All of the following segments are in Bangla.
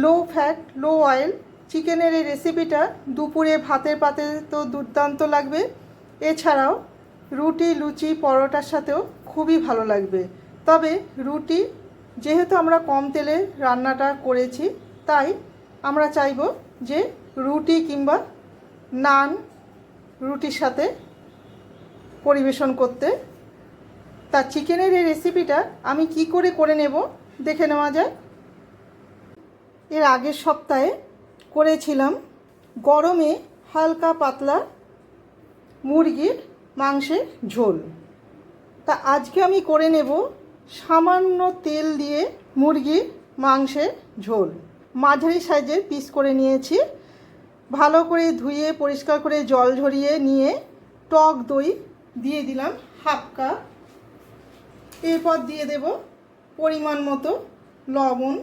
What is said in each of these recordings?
লো ফ্যাট, লো অয়েল। চিকেনের এই রেসিপিটা দুপুরে ভাতের পাতে তো দুর্দান্ত লাগবে। এছাড়াও রুটি, লুচি, পরোটার সাথেও খুবই ভালো লাগবে। তবে রুটি, যেহেতু আমরা কম তেলে রান্নাটা করেছি, তাই আমরা চাইব যে রুটি কিংবা নান রুটির সাথে পরিবেশন করতে। তা চিকেনের এই রেসিপিটা আমি কি করে করে নেব, দেখে নেওয়া যায় এর আগের সপ্তাহে করেছিলাম গরমে হালকা পাতলা মুরগির মাংসের ঝোল। তা আজকে আমি করে নেব সামান্য তেল দিয়ে মুরগির মাংসের ঝোল। মাঝারি সাইজের পিস করে নিয়েছি। ভালো করে ধুয়ে, পরিষ্কার করে জল ঝরিয়ে নিয়ে টক দই দিয়ে দিলাম হাফ কাপ। এরপর দিয়ে দেব পরিমাণ মতো লবণ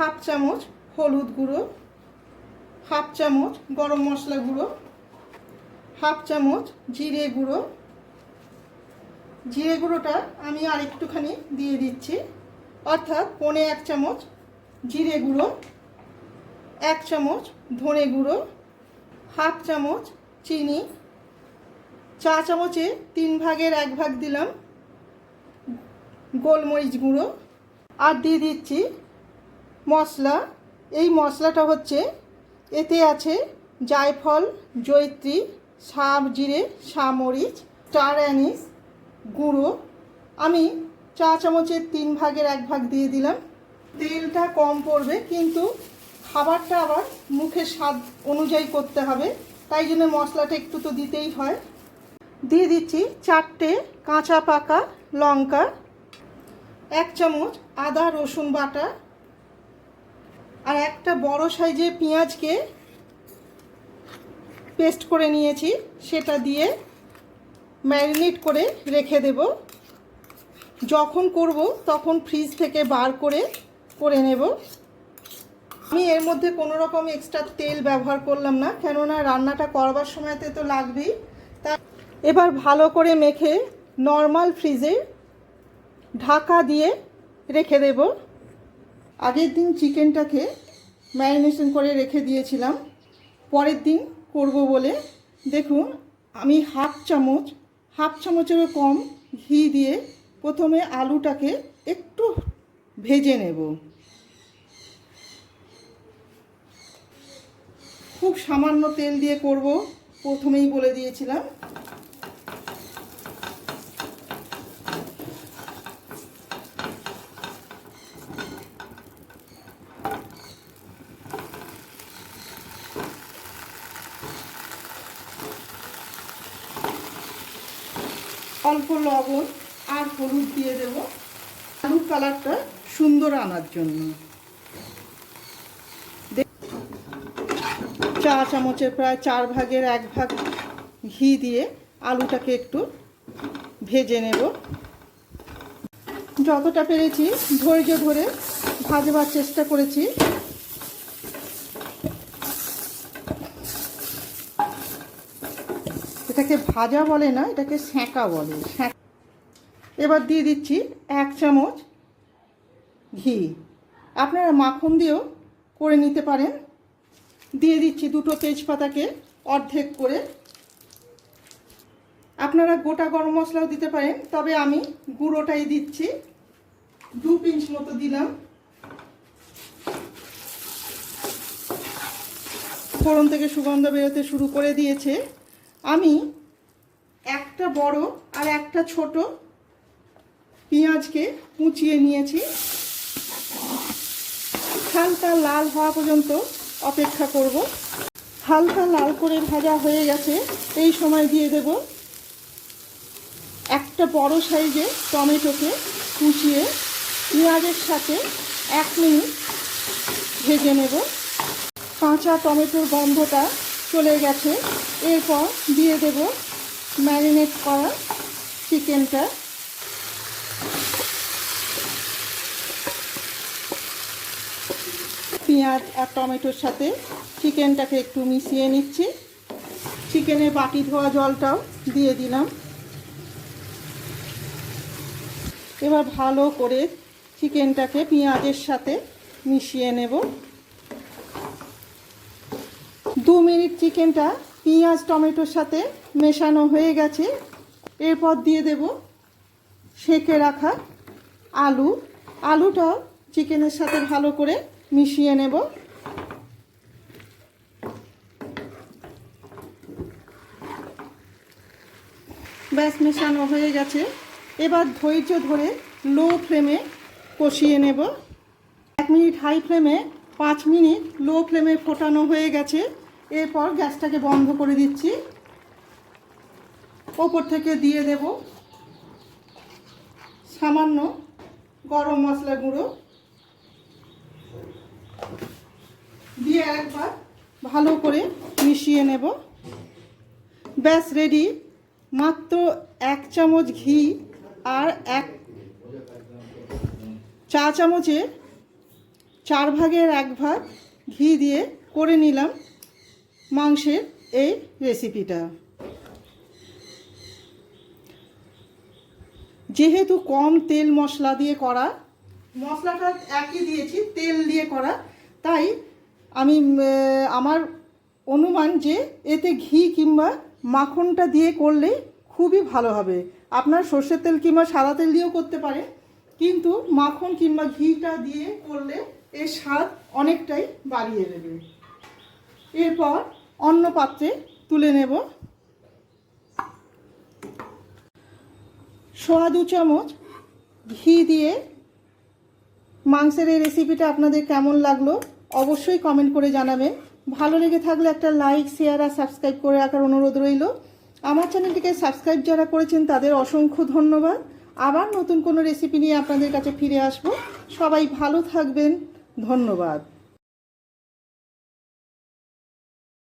হাফ চামচ হলুদ গুঁড়ো, হাফ চামচ গরম মশলা গুঁড়ো, হাফ চামচ জিরে গুঁড়ো। জিরে গুঁড়োটা আমি আর একটুখানি দিয়ে দিচ্ছি, অর্থাৎ পনে এক চামচ জিরে গুঁড়ো, এক চামচ ধনে গুঁড়ো, হাফ চামচ চিনি, চা চামচে তিন ভাগের এক ভাগ দিলাম গোলমরিচ গুঁড়ো। আর দিয়ে দিচ্ছি মশলা, এই মশলাটা হচ্ছে, এতে আছে জায়ফল জৈত্রী সাব জিরে, সামরিচ স্টার অ্যানিস গুঁড়ো। আমি চা চামচের তিন ভাগের এক ভাগ দিয়ে দিলাম। তেলটা কম পড়বে, কিন্তু খাবারটা আবার মুখের স্বাদ অনুযায়ী করতে হবে, তাই জন্য মশলাটা একটু তো দিতেই হয়। দিয়ে দিচ্ছি চারটে কাঁচা পাকা লঙ্কা, এক চামচ আদা রসুন বাটা আর একটা বড় সাইজের পেঁয়াজকে পেস্ট করে নিয়েছি, সেটা দিয়ে ম্যারিনেট করে রেখে দেব। যখন করব, তখন ফ্রিজ থেকে বার করে করে নেব। আমি এর মধ্যে কোনো রকম এক্সট্রা তেল ব্যবহার করলাম না, কেননা রান্নাটা করবার সময়তে তো লাগবেই। তা এবার ভালো করে মেখে নর্মাল ফ্রিজে ঢাকা দিয়ে রেখে দেব। আগের দিন চিকেনটাকে ম্যারিনেশন করে রেখে দিয়েছিলাম। পরের দিন করব বলে। দেখুন, আমি হাফ চামচ, হাফ চামচেরও কম ঘি দিয়ে প্রথমে আলুটাকে একটু ভেজে নেব। খুব সামান্য তেল দিয়ে করব, প্রথমেই বলে দিয়েছিলাম। অল্প লবণ আর হলুদ দিয়ে দেব। আলুর কালারটা সুন্দর আনার জন্য। চা চামচের প্রায় চার ভাগের এক ভাগ ঘি দিয়ে আলুটাকে একটু ভেজে নেব। যতটা পেরেছি ধৈর্য ধরে ভাজবার চেষ্টা করেছি। এটাকে ভাজা বলে না, এটাকে সেঁকা বলে। এবার দিয়ে দিচ্ছি এক চামচ ঘি। আপনারা মাখন দিয়েও করে নিতে পারেন। দিয়ে দিচ্ছি দুটো তেজপাতাকে অর্ধেক করে। আপনারা গোটা গরম মশলাও দিতে পারেন, তবে আমি গুঁড়োটাই দিচ্ছি। দু পিঞ্চ মতো দিলাম। ফোড়ন থেকে সুগন্ধ বেরোতে শুরু করে দিয়েছে। আমি একটা বড় আর একটা ছোট পেঁয়াজকে কুচিয়ে নিয়েছি। হালকা লাল হওয়া পর্যন্ত অপেক্ষা করব। হালকা লাল করে ভাজা হয়ে গেছে, এই সময় দিয়ে দেব একটা বড় সাইজে টমেটোকে কুচিয়ে পেঁয়াজের সাথে এক মিনিট ভেজে নেব। কাঁচা টমেটোর গন্ধটা চলে গেছে। এরপর দিয়ে দেব ম্যারিনেট করা চিকেনটা। পেঁয়াজ আর টমেটোর সাথে চিকেনটাকে একটু মিশিয়ে নিচ্ছি। চিকেনের বাটি ধোয়া জলটাও দিয়ে দিলাম। এবার ভালো করে চিকেনটাকে পেঁয়াজের সাথে মিশিয়ে নেব। দু মিনিট চিকেনটা পেঁয়াজ, টমেটোর সাথে মেশানো হয়ে গেছে। এরপর দিয়ে দেব সেকে রাখা আলু। আলুটাও চিকেনের সাথে ভালো করে মিশিয়ে নেব। ব্যাস, মেশানো হয়ে গেছে। এবার ধৈর্য ধরে লো ফ্লেমে কষিয়ে নেব। এক মিনিট হাই ফ্লেমে, পাঁচ মিনিট লো ফ্লেমে ফোটানো হয়ে গেছে। এরপর গ্যাসটাকে বন্ধ করে দিচ্ছি। ওপর থেকে দিয়ে দেব সামান্য গরম মশলা গুঁড়ো। দিয়ে একবার ভালো করে মিশিয়ে নেব। ব্যাস রেডি মাত্র এক চামচ ঘি আর এক, চা চামচের চার ভাগের এক ভাগ ঘি দিয়ে করে নিলাম। মাংসের এই রেসিপিটা যেহেতু কম তেল মশলা দিয়ে করা, মশলাটা একই দিয়েছি, তেল দিয়ে করা, তাই আমি আমার অনুমান যে এতে ঘি কিংবা মাখনটা দিয়ে করলে খুবই ভালো হবে। আপনার সর্ষের তেল কিংবা সাদা তেল দিয়েও করতে পারে, কিন্তু মাখন কিংবা ঘিটা দিয়ে করলে এর স্বাদ অনেকটাই বাড়িয়ে দেবে। এরপর অন্য পাত্রে তুলে নেব। সোয়া দু চামচ ঘি দিয়ে মাংসের এই রেসিপিটা আপনাদের কেমন লাগল অবশ্যই কমেন্ট করে জানাবেন। ভালো লেগে থাকলে একটা লাইক শেয়ার আর সাবস্ক্রাইব করে রাখার অনুরোধ রইল। আমার চ্যানেলটিকে সাবস্ক্রাইব যারা করেছেন তাদের অসংখ্য ধন্যবাদ। আবার নতুন কোনো রেসিপি নিয়ে আপনাদের কাছে ফিরে আসব। সবাই ভালো থাকবেন। ধন্যবাদ।